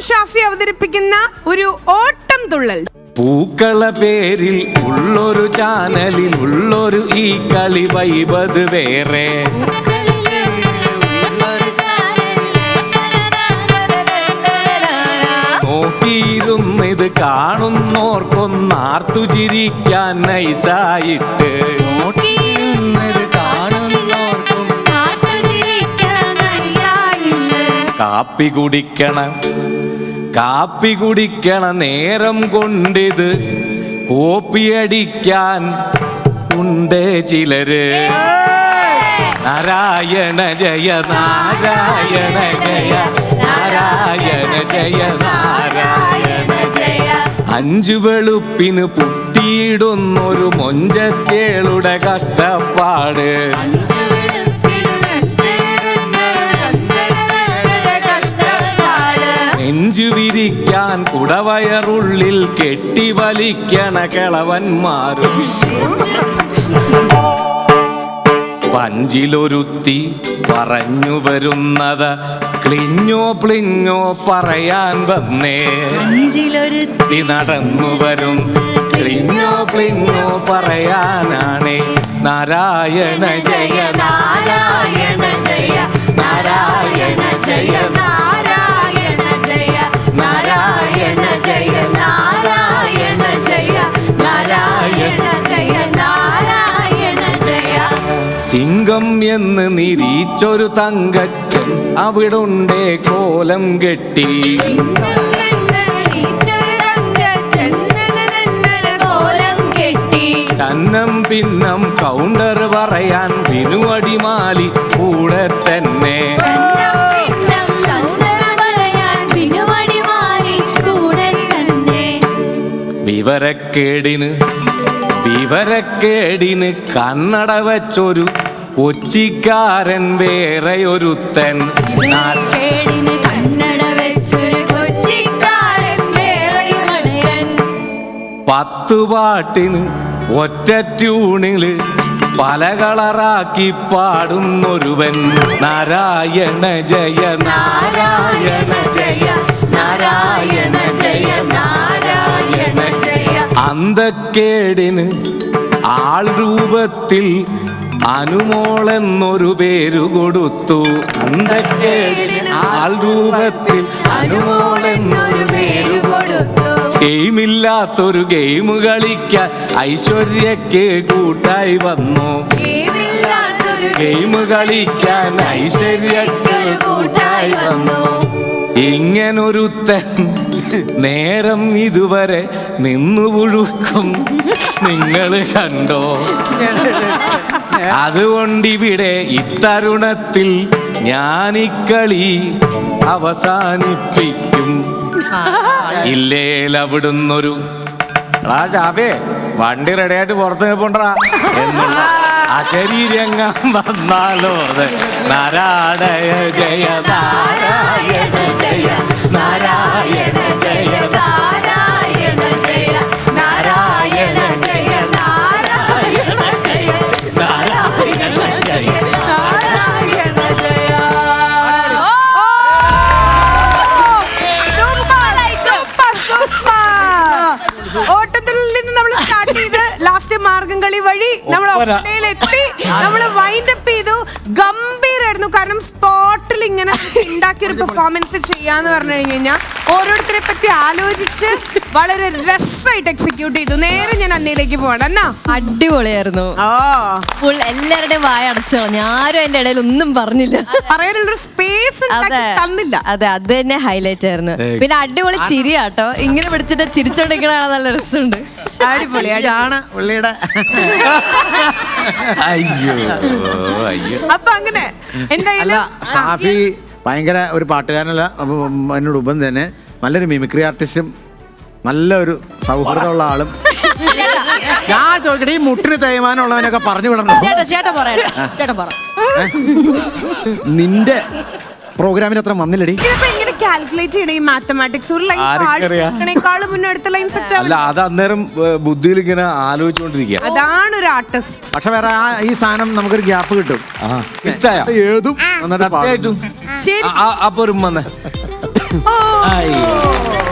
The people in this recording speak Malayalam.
ഷാഫി അവതരിപ്പിക്കുന്ന ഒരു ഓട്ടം തുള്ളൽ. പൂക്കള പേരിൽ ഉള്ളൊരു ചാനലിൽ ഉള്ളൊരു ഈ കളി വൈബത് വേറെ. നോക്കിയിരുന്നിത് കാണുന്നോർക്കൊന്നാർത്തു ചിരിക്കാൻ നൈസായിട്ട്. കാപ്പി കുടിക്കണം കാപ്പി കുടിക്കണ നേരം കൊണ്ടിത് കോപ്പിയടിക്കാൻ ഉണ്ട് ചിലര്. നാരായണ ജയ നാരായണ ജയ നാരായണ ജയ നാരായണ ജയ. അഞ്ചു വെളുപ്പിന് പുട്ടിയിടുന്നൊരു മൊഞ്ചത്തേളുടെ കഷ്ടപ്പാട്. വിരിക്കാൻ കുടവയറുള്ളിൽ കെട്ടി വലിക്കണ കിളവന്മാരും. പഞ്ചിലൊരുത്തി പറഞ്ഞു വരുന്നത് ക്ലിഞ്ഞോ പ്ലിഞ്ഞോ പറയാൻ വന്നേ. പഞ്ചിലൊരുത്തി നടന്നു വരും. ക്ലിഞ്ഞോ പ്ലിഞ്ഞോ പറയാനാണേ. നാരായണ ജയ നാരായണ ചിങ്കം എന്ന് നിരീച്ചൊരു തങ്കച്ചൻ അവിടുണ്ടേ കോലം കെട്ടി. ചന്നം പിന്നം കൗണ്ടർ പറയാൻ പിന്നുവടിമാലി കൂടെ തന്നെ. വിവരക്കേടിന് വിവരക്കേടിന് കണ്ണട വച്ചൊരു കൊച്ചിക്കാരൻ വേറെയൊരുത്തൻ. നാ- പത്തു പാട്ടിന് ഒറ്റ ട്യൂണിൽ പല കളറാക്കി പാടുന്നൊരുവൻ. നാരായണ ജയ നാരായണ ജയ നാരായണ ജയ നാരായണ അന്തക്കേടിന് ആൾ രൂപത്തിൽ അനുമോളെന്നൊരു പേരു കൊടുത്തു. അന്തക്കേടിന് ആൾ രൂപത്തിൽ അനുമോളെന്നൊരു പേരു ഗെയിമില്ലാത്തൊരു ഗെയിം കളിക്കാൻ ഐശ്വര്യക്ക് കൂട്ടായി വന്നു. ഗെയിം കളിക്കാൻ ഐശ്വര്യക്ക് കൂട്ടായി വന്നു. ഇങ്ങനൊരുത്തൻ നേരം ഇതുവരെ നിന്നു പുഴുക്കും. നിങ്ങൾ കണ്ടോ? അതുകൊണ്ടിവിടെ ഇത്തരുണത്തിൽ ഞാനിക്കളി അവസാനിപ്പിക്കും. ഇല്ലേൽ അവിടുന്നൊരു ആ ചാവേ വണ്ടി റെഡിയായിട്ട് പുറത്ത് പോണ്ടാ എന്നുള്ള അശരീരംഗം വന്നാലോ നാരായണ ജയ നാരായണ ജയ. മാർഗം കളി വഴി നമ്മൾ. എത്തി നമ്മൾ വൈൻഡപ്പ് ചെയ്തു. ഗംഭീരായിരുന്നു. കാരണം സ്പോട്ടിൽ ഇങ്ങനെ ഉണ്ടാക്കിയ ഒരു പെർഫോമൻസ് ചെയ്യാന്ന് പറഞ്ഞു കഴിഞ്ഞു കഴിഞ്ഞാൽ ഓരോരുത്തരെ പറ്റി ആലോചിച്ച് വളരെ രസമായിട്ട് എക്സിക്യൂട്ട് ചെയ്തു. നേരെ ഞാൻ അന്നയിലേക്ക് പോകണം എന്നാ അടിപൊളിയായിരുന്നു. ഓ. ഫുൾ എല്ലാവരുടെയും വായ അടച്ചു കളഞ്ഞു. ആരും എന്റെ ഇടയിൽ ഒന്നും പറഞ്ഞില്ല. പറയാനുള്ള സ്പേസ് അതെ. തന്നില്ല. അതെ അത് തന്നെ ഹൈലൈറ്റ് ആയിരുന്നു. പിന്നെ അടിപൊളി ചിരിയാട്ടോ. ഇങ്ങനെ പിടിച്ചിട്ട് ചിരിച്ചോണ്ടിരിക്കണ നല്ല രസമുണ്ട്. അയ്യോ അയ്യോ. അപ്പൊ അങ്ങനെ എന്തായാലും ഷാഫി ഭയങ്കര ഒരു പാട്ടുകാരനല്ല അപ്പൊ എന്നോട് ഉപം തന്നെ. നല്ലൊരു മിമിക്രി ആർട്ടിസ്റ്റും നല്ലൊരു സൗഹൃദമുള്ള ആളും. ഞാൻ ചോദിക്കട്ടെ ഈ മുട്ടിന് തേയ്മാനമുള്ളവനൊക്കെ പറഞ്ഞു വിടണം? ചേട്ടാ ചേട്ടാ പറയട്ടെ ചേട്ടാ പറ. നിന്റെ പ്രോഗ്രാമിന് അത്ര വന്നില്ലടി. ഇതിപ്പോ എങ്ങനെ കാൽക്കുലേറ്റ് ചെയ്യണം ഈ മാത്തമാറ്റിക്സ് ഒരു ലൈൻ? മുന്നേ അടുത്ത ലൈൻ സെറ്റ് അല്ല അത് അന്നേരം ബുദ്ധിയിൽ ഇങ്ങനെ ആലോചിച്ചുകൊണ്ടിരിക്കുക അതാണ് ഒരു ആർട്ടിസ്റ്റ് പക്ഷെ വേറെ ആ ഈ സാധനം നമുക്കൊരു ഗ്യാപ്പ് കിട്ടും. ഇഷ്ടായ? ഏതും നന്നായിട്ട് പാടും. സത്യമായിട്ടും. ശരി. ആ, ആ, അപ്പൊ ഒരു ഉമ്മ 아.